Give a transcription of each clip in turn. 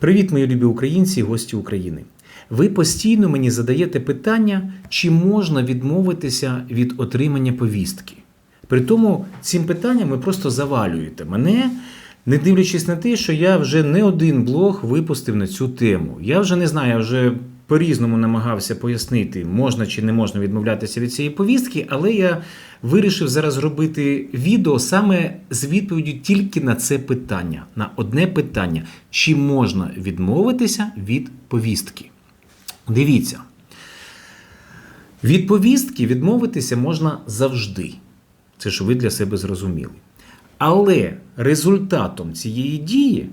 Привіт, мої любі українці і гості України. Ви постійно мені задаєте питання, чи можна відмовитися від отримання повістки. При тому цим питанням ви просто завалюєте мене, не дивлячись на те, що я вже не один блог випустив на цю тему. Я вже не знаю, я вже по-різному намагався пояснити, можна чи не можна відмовлятися від цієї повістки, але я вирішив зараз зробити відео саме з відповіддю тільки на це питання, на одне питання: чи можна відмовитися від повістки? Дивіться. Від повістки відмовитися можна завжди. Це що ви для себе зрозуміли. Але результатом цієї дії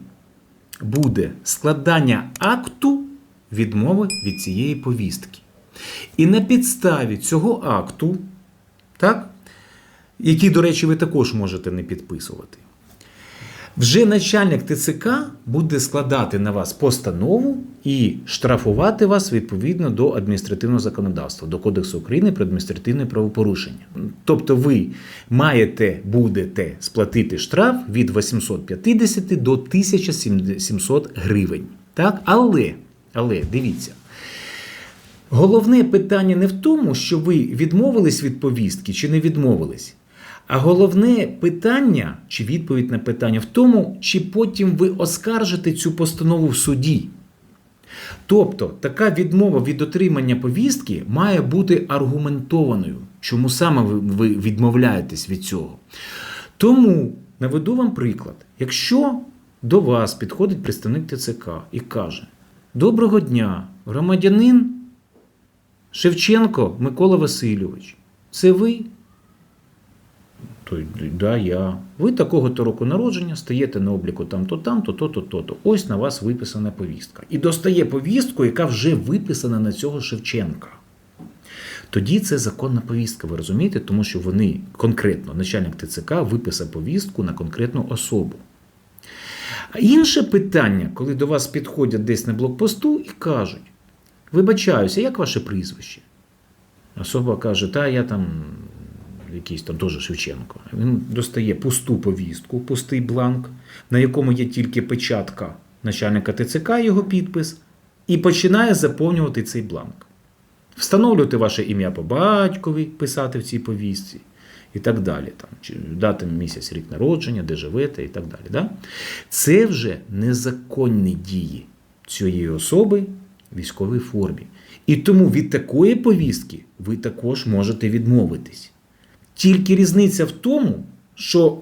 буде складання акту відмови від цієї повістки. І на підставі цього акту, так, який, до речі, ви також можете не підписувати, вже начальник ТЦК буде складати на вас постанову і штрафувати вас відповідно до адміністративного законодавства, до Кодексу України про адміністративне правопорушення. Тобто ви маєте будете сплатити штраф від 850 до 1700 гривень. Так? Але, але дивіться. Головне питання не в тому, що ви відмовились від повістки чи не відмовились. А головне питання чи відповідь на питання в тому, чи потім ви оскаржите цю постанову в суді. Тобто, така відмова від отримання повістки має бути аргументованою. Чому саме ви- відмовляєтесь від цього? Тому наведу вам приклад. Якщо до вас підходить представник ТЦК і каже: Доброго дня, громадянин Шевченко Микола Васильович, це ви? Той, да, я. Ви такого-то року народження стаєте на обліку там-то, там-то, то-то, то-то. Ось на вас виписана повістка. І достає повістку, яка вже виписана на цього Шевченка. Тоді це законна повістка, ви розумієте? Тому що вони конкретно, начальник ТЦК виписав повістку на конкретну особу. Інше питання, коли до вас підходять десь на блокпосту і кажуть: вибачаюся, як ваше прізвище? Особа каже, та я там якийсь там теж Шевченко. Він достає пусту повістку, пустий бланк, на якому є тільки печатка начальника ТЦК, його підпис, і починає заповнювати цей бланк. Встановлювати ваше ім'я по батькові, писати в цій повістці і так далі. Там, дати місяць рік народження, де живете і так далі. Да? Це вже незаконні дії цієї особи в військовій формі. І тому від такої повістки ви також можете відмовитись. Тільки різниця в тому, що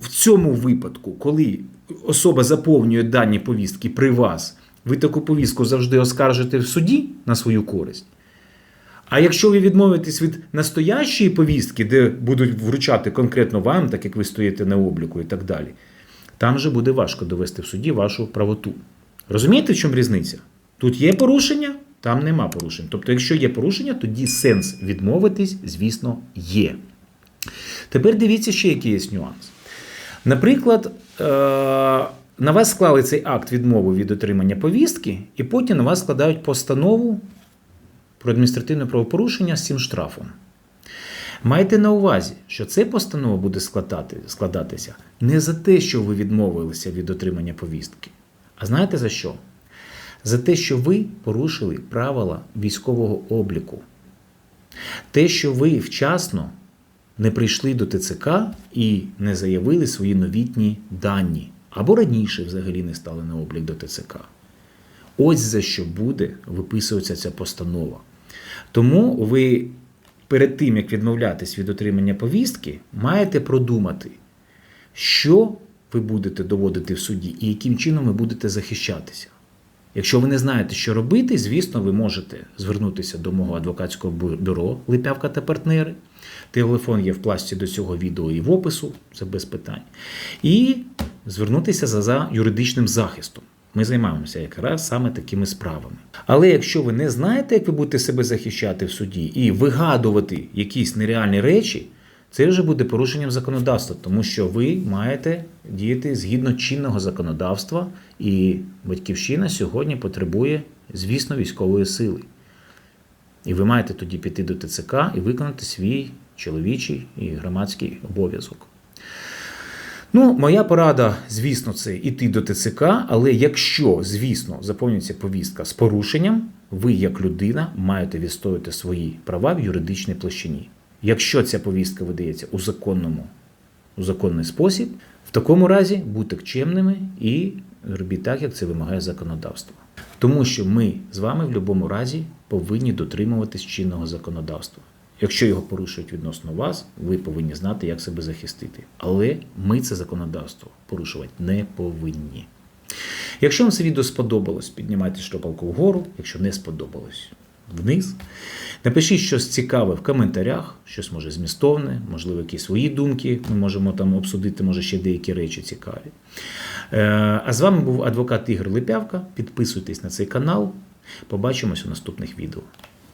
в цьому випадку, коли особа заповнює дані повістки при вас, ви таку повістку завжди оскаржите в суді на свою користь. А якщо ви відмовитесь від настоящої повістки, де будуть вручати конкретно вам, так як ви стоїте на обліку і так далі, там же буде важко довести в суді вашу правоту. Розумієте, в чому різниця? Тут є порушення, там нема порушень. Тобто, якщо є порушення, тоді сенс відмовитись, звісно, є. Тепер дивіться ще який є нюанс. Наприклад, е, на вас склали цей акт відмови від отримання повістки, і потім на вас складають постанову про адміністративне правопорушення з цим штрафом. Майте на увазі, що ця постанова буде складати, складатися не за те, що ви відмовилися від отримання повістки, а знаєте за що? За те, що ви порушили правила військового обліку. Те, що ви вчасно не прийшли до ТЦК і не заявили свої новітні дані, або раніше взагалі не стали на облік до ТЦК. Ось за що буде виписуватися ця постанова. Тому ви перед тим, як відмовлятись від отримання повістки, маєте продумати, що ви будете доводити в суді і яким чином ви будете захищатися. Якщо ви не знаєте, що робити, звісно, ви можете звернутися до мого адвокатського бюро Липявка та партнери. Телефон є в пласті до цього відео і в опису, це без питань. І звернутися за, за юридичним захистом. Ми займаємося якраз саме такими справами. Але якщо ви не знаєте, як ви будете себе захищати в суді і вигадувати якісь нереальні речі, це вже буде порушенням законодавства, тому що ви маєте діяти згідно чинного законодавства, і батьківщина сьогодні потребує, звісно, військової сили. І ви маєте тоді піти до ТЦК і виконати свій чоловічий і громадський обов'язок. Ну, моя порада, звісно, це іти до ТЦК, але якщо, звісно, заповнюється повістка з порушенням, ви, як людина, маєте відстояти свої права в юридичній площині. Якщо ця повістка видається у законному, у законний спосіб, в такому разі будьте чемними і робіть так, як це вимагає законодавство. Тому що ми з вами в будь-якому разі повинні дотримуватись чинного законодавства. Якщо його порушують відносно вас, ви повинні знати, як себе захистити. Але ми це законодавство порушувати не повинні. Якщо вам це відео сподобалось, піднімайте штопалку вгору. Якщо не сподобалось, вниз. Напишіть щось цікаве в коментарях, щось може змістовне, можливо, якісь свої думки. Ми можемо там обсудити, може, ще деякі речі цікаві. Е, А з вами був адвокат Ігор Липявка. Підписуйтесь на цей канал. Побачимось у наступних відео.